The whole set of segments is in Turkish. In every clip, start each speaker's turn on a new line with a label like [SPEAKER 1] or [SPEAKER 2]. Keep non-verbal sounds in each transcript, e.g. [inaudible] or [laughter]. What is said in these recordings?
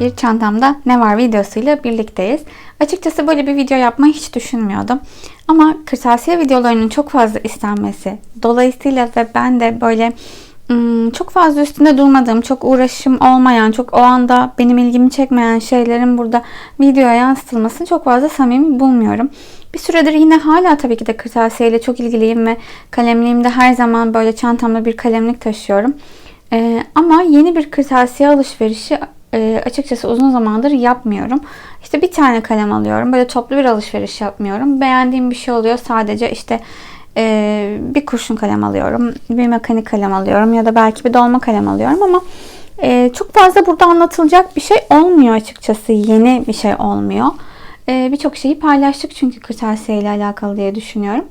[SPEAKER 1] bir çantamda ne var videosuyla birlikteyiz. Açıkçası böyle bir video yapmayı hiç düşünmüyordum. Ama kırtasiye videolarının çok fazla istenmesi dolayısıyla ve ben de böyle ım, çok fazla üstünde durmadığım, çok uğraşım olmayan, çok o anda benim ilgimi çekmeyen şeylerin burada videoya yansıtılmasını çok fazla samimi bulmuyorum. Bir süredir yine hala tabii ki de kırtasiyeyle çok ilgiliyim ve kalemliğimde her zaman böyle çantamda bir kalemlik taşıyorum. Ee, ama yeni bir kırtasiye alışverişi e, açıkçası uzun zamandır yapmıyorum. İşte bir tane kalem alıyorum. Böyle toplu bir alışveriş yapmıyorum. Beğendiğim bir şey oluyor. Sadece işte e, bir kurşun kalem alıyorum. Bir mekanik kalem alıyorum. Ya da belki bir dolma kalem alıyorum ama e, çok fazla burada anlatılacak bir şey olmuyor açıkçası. Yeni bir şey olmuyor. E, Birçok şeyi paylaştık çünkü kırtasiye ile alakalı diye düşünüyorum.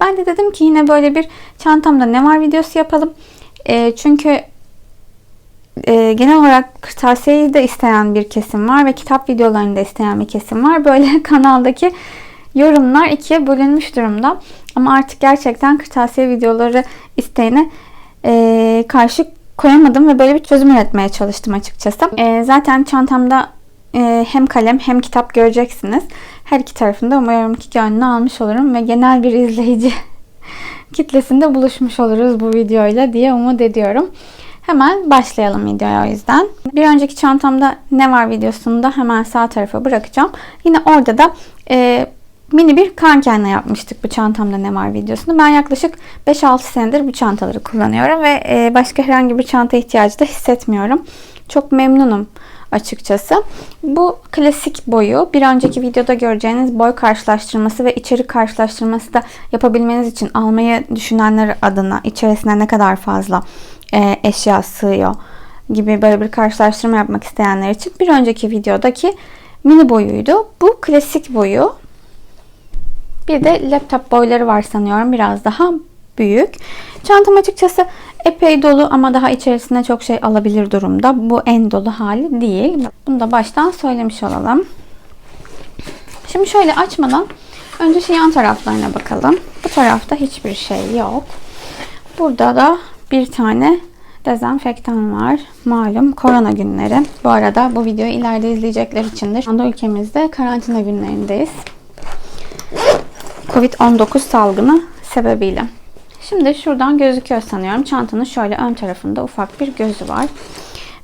[SPEAKER 1] Ben de dedim ki yine böyle bir çantamda ne var videosu yapalım. E, çünkü e, genel olarak kırtasiyeyi de isteyen bir kesim var ve kitap videolarını da isteyen bir kesim var. Böyle [laughs] kanaldaki yorumlar ikiye bölünmüş durumda. Ama artık gerçekten kırtasiye videoları isteğine e, karşı koyamadım ve böyle bir çözüm üretmeye çalıştım açıkçası. E, zaten çantamda e, hem kalem hem kitap göreceksiniz. Her iki tarafında umarım ki gönlünü almış olurum ve genel bir izleyici [laughs] kitlesinde buluşmuş oluruz bu videoyla diye umut ediyorum. Hemen başlayalım videoya o yüzden. Bir önceki çantamda ne var videosunu da hemen sağ tarafa bırakacağım. Yine orada da e, mini bir kankenle yapmıştık bu çantamda ne var videosunu. Ben yaklaşık 5-6 senedir bu çantaları kullanıyorum ve e, başka herhangi bir çanta ihtiyacı da hissetmiyorum. Çok memnunum açıkçası. Bu klasik boyu bir önceki videoda göreceğiniz boy karşılaştırması ve içerik karşılaştırması da yapabilmeniz için almayı düşünenler adına içerisine ne kadar fazla e, eşya sığıyor gibi böyle bir karşılaştırma yapmak isteyenler için bir önceki videodaki mini boyuydu. Bu klasik boyu. Bir de laptop boyları var sanıyorum. Biraz daha büyük. Çantam açıkçası epey dolu ama daha içerisinde çok şey alabilir durumda. Bu en dolu hali değil. Bunu da baştan söylemiş olalım. Şimdi şöyle açmadan önce şu yan taraflarına bakalım. Bu tarafta hiçbir şey yok. Burada da bir tane dezenfektan var. Malum korona günleri. Bu arada bu videoyu ileride izleyecekler içindir. Şu anda ülkemizde karantina günlerindeyiz. Covid-19 salgını sebebiyle. Şimdi şuradan gözüküyor sanıyorum. Çantanın şöyle ön tarafında ufak bir gözü var.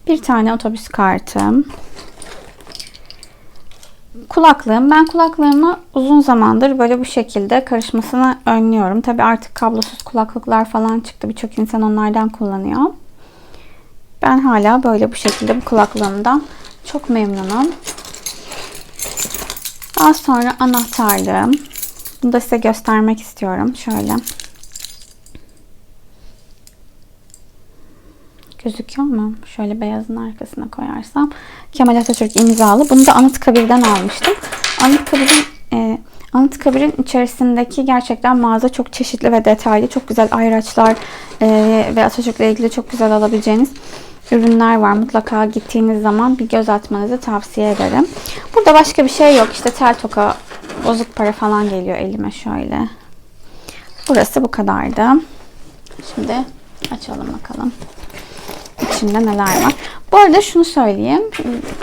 [SPEAKER 1] Bir tane otobüs kartım. Kulaklığım. Ben kulaklığımı uzun zamandır böyle bu şekilde karışmasını önlüyorum. Tabi artık kablosuz kulaklıklar falan çıktı. Birçok insan onlardan kullanıyor. Ben hala böyle bu şekilde bu kulaklığımdan çok memnunum. Daha sonra anahtarlığım. Bunu da size göstermek istiyorum. Şöyle. Gözüküyor mu? Şöyle beyazın arkasına koyarsam. Kemal Atatürk imzalı. Bunu da Anıtkabir'den almıştım. Anıtkabir'in e, Anıtkabir'in içerisindeki gerçekten mağaza çok çeşitli ve detaylı. Çok güzel ayraçlar e, ve Atatürk'le ilgili çok güzel alabileceğiniz ürünler var. Mutlaka gittiğiniz zaman bir göz atmanızı tavsiye ederim. Burada başka bir şey yok. İşte tel toka, bozuk para falan geliyor elime şöyle. Burası bu kadardı. Şimdi açalım bakalım. İçinde neler var. Bu arada şunu söyleyeyim.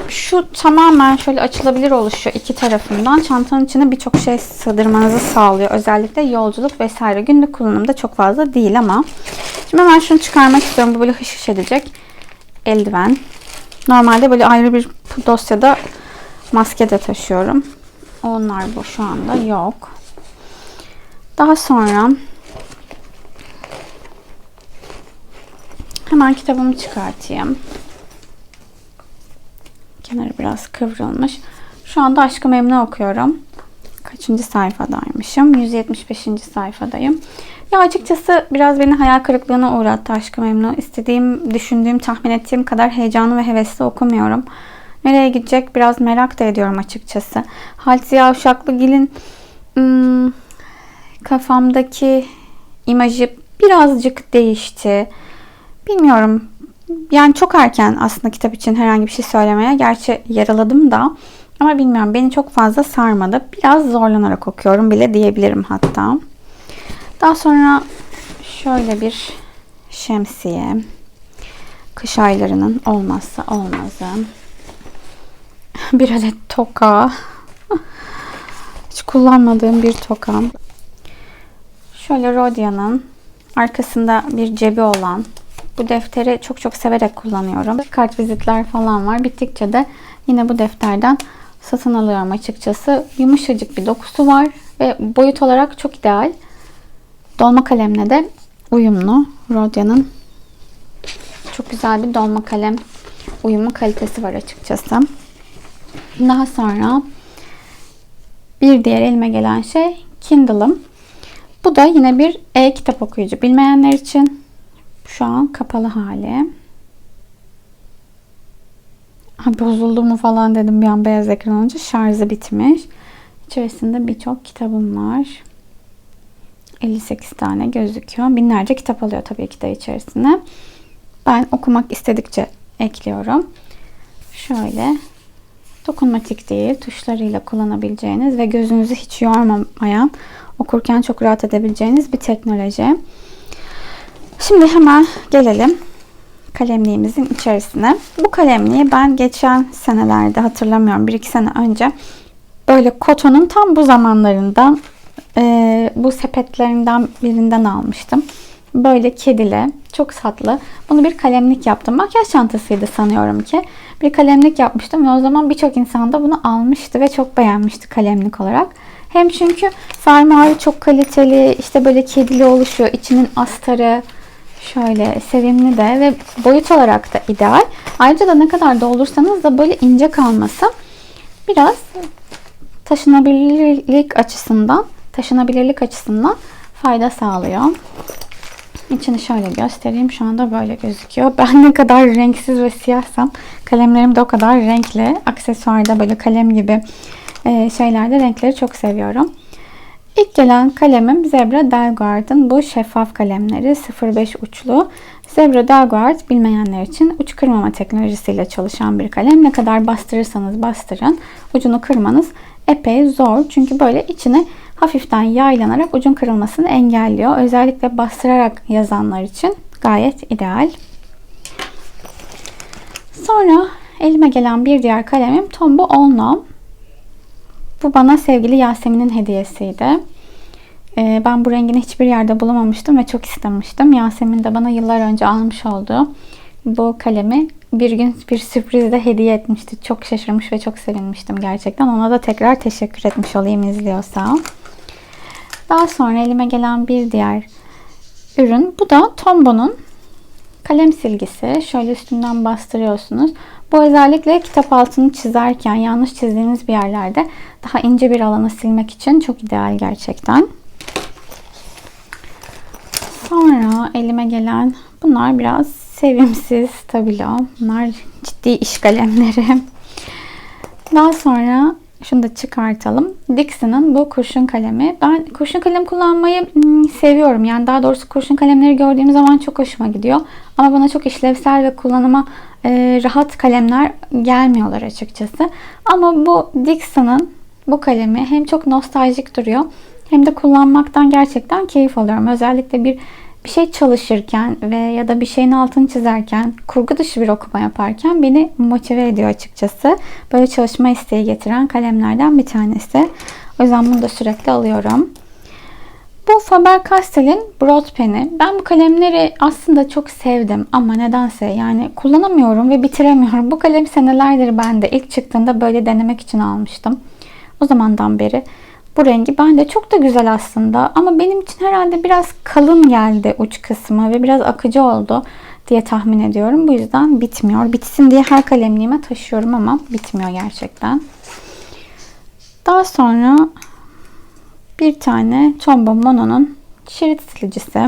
[SPEAKER 1] Şu tamamen şöyle açılabilir oluşuyor iki tarafından. Çantanın içine birçok şey sığdırmanızı sağlıyor. Özellikle yolculuk vesaire. Günlük kullanımda çok fazla değil ama. Şimdi hemen şunu çıkarmak istiyorum. Bu böyle hış hış edecek. Eldiven. Normalde böyle ayrı bir dosyada maske de taşıyorum. Onlar bu şu anda yok. Daha sonra Hemen kitabımı çıkartayım. Kenarı biraz kıvrılmış. Şu anda Aşkı Memnu okuyorum. Kaçıncı sayfadaymışım? 175. sayfadayım. Ya açıkçası biraz beni hayal kırıklığına uğrattı Aşkı Memnu. İstediğim, düşündüğüm, tahmin ettiğim kadar heyecanlı ve hevesli okumuyorum. Nereye gidecek biraz merak da ediyorum açıkçası. Halit Ziya Uşaklıgil'in hmm, kafamdaki imajı birazcık değişti. Bilmiyorum. Yani çok erken aslında kitap için herhangi bir şey söylemeye. Gerçi yaraladım da. Ama bilmiyorum. Beni çok fazla sarmadı. Biraz zorlanarak okuyorum bile diyebilirim hatta. Daha sonra şöyle bir şemsiye. Kış aylarının olmazsa olmazı. bir adet toka. Hiç kullanmadığım bir tokam. Şöyle Rodia'nın arkasında bir cebi olan bu defteri çok çok severek kullanıyorum. Kart vizitler falan var. Bittikçe de yine bu defterden satın alıyorum açıkçası. Yumuşacık bir dokusu var ve boyut olarak çok ideal. Dolma kalemle de uyumlu. Rodia'nın çok güzel bir dolma kalem uyumu kalitesi var açıkçası. Daha sonra bir diğer elime gelen şey Kindle'ım. Bu da yine bir e-kitap okuyucu. Bilmeyenler için şu an kapalı hali. Ha, bozuldu mu falan dedim bir an beyaz ekran olunca. Şarjı bitmiş. İçerisinde birçok kitabım var. 58 tane gözüküyor. Binlerce kitap alıyor tabii ki de içerisine. Ben okumak istedikçe ekliyorum. Şöyle dokunmatik değil, tuşlarıyla kullanabileceğiniz ve gözünüzü hiç yormamayan, okurken çok rahat edebileceğiniz bir teknoloji. Şimdi hemen gelelim kalemliğimizin içerisine. Bu kalemliği ben geçen senelerde hatırlamıyorum, 1-2 sene önce böyle kotonun tam bu zamanlarında e, bu sepetlerinden birinden almıştım. Böyle kedili, çok tatlı. Bunu bir kalemlik yaptım. Makyaj çantasıydı sanıyorum ki. Bir kalemlik yapmıştım ve o zaman birçok insan da bunu almıştı ve çok beğenmişti kalemlik olarak. Hem çünkü fermuarı çok kaliteli, işte böyle kedili oluşuyor. İçinin astarı şöyle sevimli de ve boyut olarak da ideal. Ayrıca da ne kadar doldursanız da böyle ince kalması biraz taşınabilirlik açısından taşınabilirlik açısından fayda sağlıyor. İçini şöyle göstereyim. Şu anda böyle gözüküyor. [laughs] Ben ne kadar renksiz ve siyahsam kalemlerim de o kadar renkli. Aksesuarda böyle kalem gibi e, şeylerde renkleri çok seviyorum. İlk gelen kalemim Zebra Delguard'ın bu şeffaf kalemleri 05 uçlu. Zebra Delguard bilmeyenler için uç kırmama teknolojisiyle çalışan bir kalem. Ne kadar bastırırsanız bastırın ucunu kırmanız epey zor. Çünkü böyle içine hafiften yaylanarak ucun kırılmasını engelliyor. Özellikle bastırarak yazanlar için gayet ideal. Sonra elime gelen bir diğer kalemim Tombow Olno. Bu bana sevgili Yasemin'in hediyesiydi. Ee, ben bu rengini hiçbir yerde bulamamıştım ve çok istemiştim. Yasemin de bana yıllar önce almış olduğu bu kalemi bir gün bir sürprizde hediye etmişti. Çok şaşırmış ve çok sevinmiştim gerçekten. Ona da tekrar teşekkür etmiş olayım izliyorsa. Daha sonra elime gelen bir diğer ürün. Bu da Tombo'nun kalem silgisi. Şöyle üstünden bastırıyorsunuz. Bu özellikle kitap altını çizerken yanlış çizdiğiniz bir yerlerde daha ince bir alanı silmek için çok ideal gerçekten. Sonra elime gelen bunlar biraz sevimsiz tablo. Bunlar ciddi iş kalemleri. Daha sonra şunu da çıkartalım. Dixon'ın bu kurşun kalemi. Ben kurşun kalem kullanmayı hmm, seviyorum. Yani daha doğrusu kurşun kalemleri gördüğüm zaman çok hoşuma gidiyor. Ama bana çok işlevsel ve kullanıma e, rahat kalemler gelmiyorlar açıkçası. Ama bu Dixon'ın bu kalemi hem çok nostaljik duruyor hem de kullanmaktan gerçekten keyif alıyorum. Özellikle bir bir şey çalışırken ve ya da bir şeyin altını çizerken, kurgu dışı bir okuma yaparken beni motive ediyor açıkçası. Böyle çalışma isteği getiren kalemlerden bir tanesi. O yüzden bunu da sürekli alıyorum. Bu Faber-Castell'in Broad Pen'i. Ben bu kalemleri aslında çok sevdim ama nedense yani kullanamıyorum ve bitiremiyorum. Bu kalem senelerdir bende. İlk çıktığında böyle denemek için almıştım. O zamandan beri bu rengi bende çok da güzel aslında. Ama benim için herhalde biraz kalın geldi uç kısmı ve biraz akıcı oldu diye tahmin ediyorum. Bu yüzden bitmiyor. Bitsin diye her kalemliğime taşıyorum ama bitmiyor gerçekten. Daha sonra bir tane Tombow Mono'nun şerit silicisi.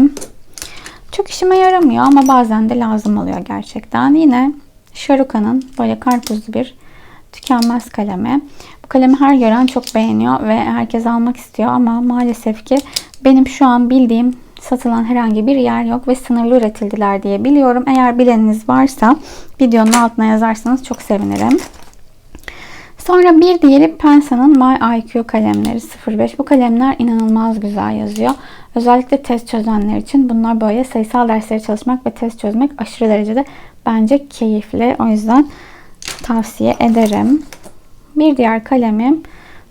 [SPEAKER 1] Çok işime yaramıyor ama bazen de lazım oluyor gerçekten. Yine Sharuka'nın böyle karpuzlu bir tükenmez kalemi. Bu kalemi her gören çok beğeniyor ve herkes almak istiyor ama maalesef ki benim şu an bildiğim satılan herhangi bir yer yok ve sınırlı üretildiler diye biliyorum. Eğer bileniniz varsa videonun altına yazarsanız çok sevinirim. Sonra bir diğeri Pensa'nın My IQ kalemleri 05. Bu kalemler inanılmaz güzel yazıyor. Özellikle test çözenler için bunlar böyle sayısal dersleri çalışmak ve test çözmek aşırı derecede bence keyifli. O yüzden tavsiye ederim. Bir diğer kalemim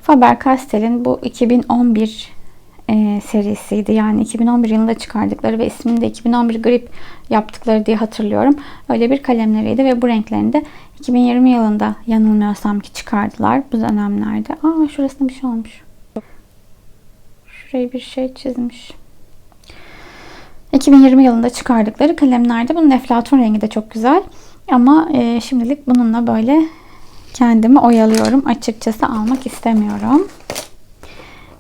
[SPEAKER 1] Faber-Castell'in bu 2011 e, serisiydi. Yani 2011 yılında çıkardıkları ve ismini de 2011 grip yaptıkları diye hatırlıyorum. Öyle bir kalemleriydi ve bu renklerini de 2020 yılında yanılmıyorsam ki çıkardılar bu dönemlerde. Aa şurasında bir şey olmuş. Şuraya bir şey çizmiş. 2020 yılında çıkardıkları kalemlerde bunun eflatun rengi de çok güzel. Ama e, şimdilik bununla böyle kendimi oyalıyorum. Açıkçası almak istemiyorum.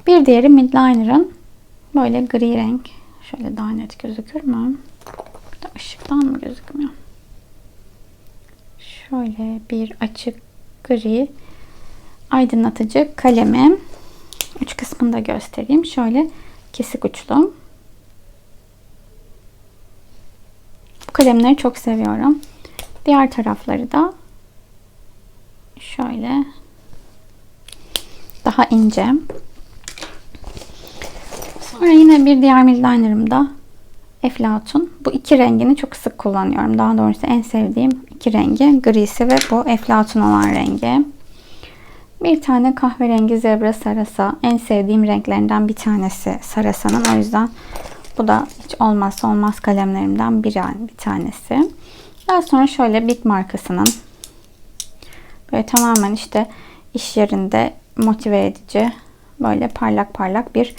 [SPEAKER 1] Bir diğeri Midliner'ın böyle gri renk. Şöyle daha net gözükür mü? Burada ışıktan mı gözükmüyor? Şöyle bir açık gri aydınlatıcı kalemim. Uç kısmını da göstereyim. Şöyle kesik uçlu. Bu kalemleri çok seviyorum. Diğer tarafları da şöyle daha ince. Sonra yine bir diğer midliner'ım da Eflatun. Bu iki rengini çok sık kullanıyorum. Daha doğrusu en sevdiğim iki rengi grisi ve bu Eflatun olan rengi. Bir tane kahverengi zebra sarasa. En sevdiğim renklerinden bir tanesi sarasanın. O yüzden bu da hiç olmazsa olmaz kalemlerimden bir, bir tanesi. Daha sonra şöyle Big markasının böyle tamamen işte iş yerinde motive edici böyle parlak parlak bir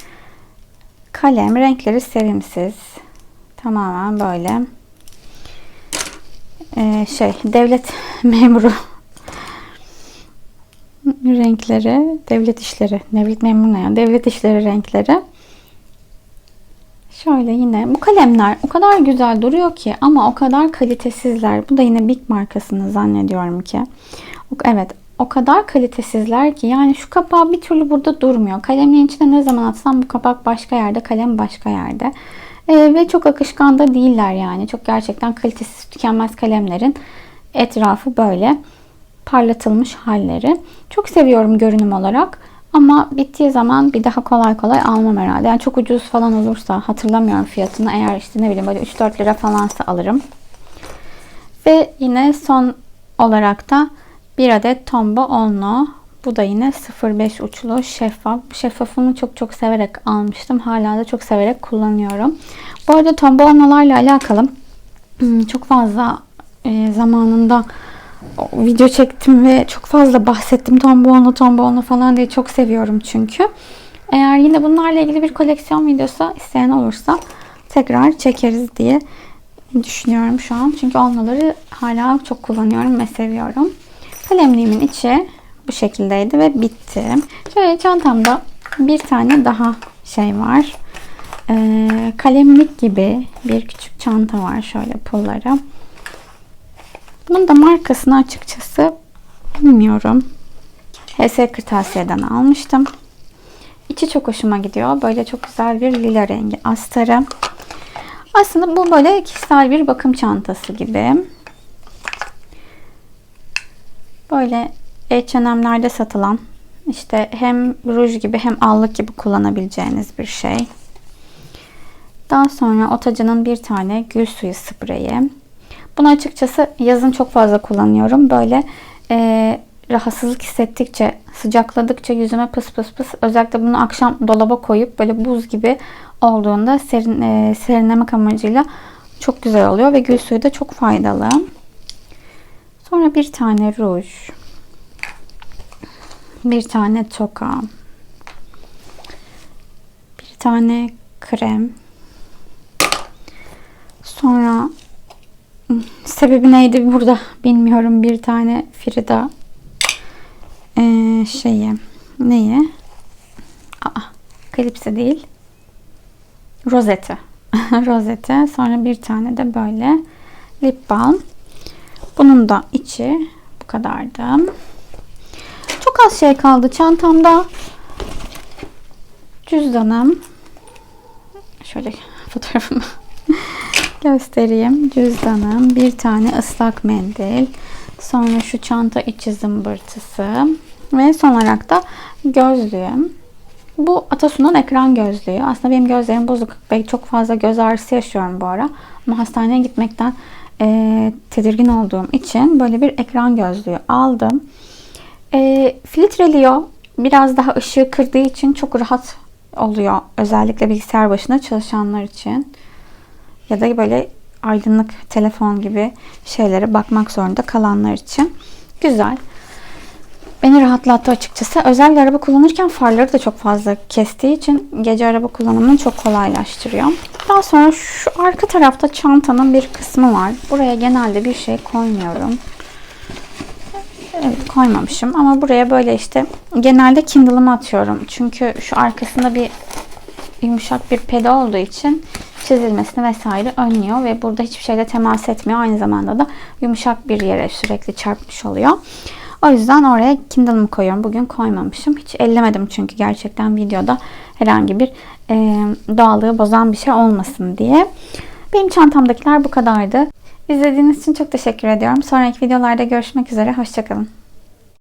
[SPEAKER 1] kalem. Renkleri sevimsiz. Tamamen böyle ee, şey devlet [laughs] memuru renkleri, devlet işleri, devlet memuru ne ya? Devlet işleri renkleri. Şöyle yine bu kalemler o kadar güzel duruyor ki ama o kadar kalitesizler. Bu da yine Big markasını zannediyorum ki. Evet o kadar kalitesizler ki yani şu kapağı bir türlü burada durmuyor. Kalemin içine ne zaman atsam bu kapak başka yerde, kalem başka yerde. Ee, ve çok akışkan da değiller yani. Çok gerçekten kalitesiz tükenmez kalemlerin etrafı böyle parlatılmış halleri. Çok seviyorum görünüm olarak. Ama bittiği zaman bir daha kolay kolay almam herhalde. Yani çok ucuz falan olursa hatırlamıyorum fiyatını. Eğer işte ne bileyim böyle 3-4 lira falansa alırım. Ve yine son olarak da bir adet Tombow Onlo. Bu da yine 05 uçlu şeffaf. Şeffafını çok çok severek almıştım. Hala da çok severek kullanıyorum. Bu arada Tombow Onlo'larla alakalı hmm, çok fazla e, zamanında video çektim ve çok fazla bahsettim. Tombonlu tombonlu falan diye çok seviyorum çünkü. Eğer yine bunlarla ilgili bir koleksiyon videosu isteyen olursa tekrar çekeriz diye düşünüyorum şu an. Çünkü onları hala çok kullanıyorum ve seviyorum. Kalemliğimin içi bu şekildeydi ve bitti. Şöyle çantamda bir tane daha şey var. Ee, kalemlik gibi bir küçük çanta var. Şöyle pulları. Bunun da markasını açıkçası bilmiyorum. HS Kırtasiye'den almıştım. İçi çok hoşuma gidiyor. Böyle çok güzel bir lila rengi astarı. Aslında bu böyle kişisel bir bakım çantası gibi. Böyle H&M'lerde satılan işte hem ruj gibi hem allık gibi kullanabileceğiniz bir şey. Daha sonra Otacı'nın bir tane gül suyu spreyi. Bunu açıkçası yazın çok fazla kullanıyorum. Böyle e, rahatsızlık hissettikçe, sıcakladıkça yüzüme pıs pıs pıs. Özellikle bunu akşam dolaba koyup böyle buz gibi olduğunda serin, e, serinlemek amacıyla çok güzel oluyor ve gül suyu da çok faydalı. Sonra bir tane ruj. Bir tane toka. Bir tane krem. Sonra Sebebi neydi burada bilmiyorum. Bir tane Frida ee, şeyi neyi? Aa, klipsi değil. Rozeti. [laughs] Rozeti. Sonra bir tane de böyle lip balm. Bunun da içi bu kadardı. Çok az şey kaldı çantamda. Cüzdanım. Şöyle fotoğrafımı göstereyim. Cüzdanım, bir tane ıslak mendil, sonra şu çanta içi zımbırtısı ve son olarak da gözlüğüm. Bu Atasu'nun ekran gözlüğü. Aslında benim gözlerim bozuk ve çok fazla göz ağrısı yaşıyorum bu ara. Ama hastaneye gitmekten e, tedirgin olduğum için böyle bir ekran gözlüğü aldım. E, filtreliyor. Biraz daha ışığı kırdığı için çok rahat oluyor. Özellikle bilgisayar başında çalışanlar için. Ya da böyle aydınlık telefon gibi şeylere bakmak zorunda kalanlar için. Güzel. Beni rahatlattı açıkçası. Özellikle araba kullanırken farları da çok fazla kestiği için gece araba kullanımını çok kolaylaştırıyor. Daha sonra şu arka tarafta çantanın bir kısmı var. Buraya genelde bir şey koymuyorum. Evet koymamışım ama buraya böyle işte genelde Kindle'ımı atıyorum. Çünkü şu arkasında bir yumuşak bir pedi olduğu için çizilmesini vesaire önlüyor ve burada hiçbir şeyle temas etmiyor. Aynı zamanda da yumuşak bir yere sürekli çarpmış oluyor. O yüzden oraya Kindle'ımı koyuyorum. Bugün koymamışım. Hiç ellemedim çünkü gerçekten videoda herhangi bir e, doğallığı bozan bir şey olmasın diye. Benim çantamdakiler bu kadardı. İzlediğiniz için çok teşekkür ediyorum. Sonraki videolarda görüşmek üzere. Hoşçakalın.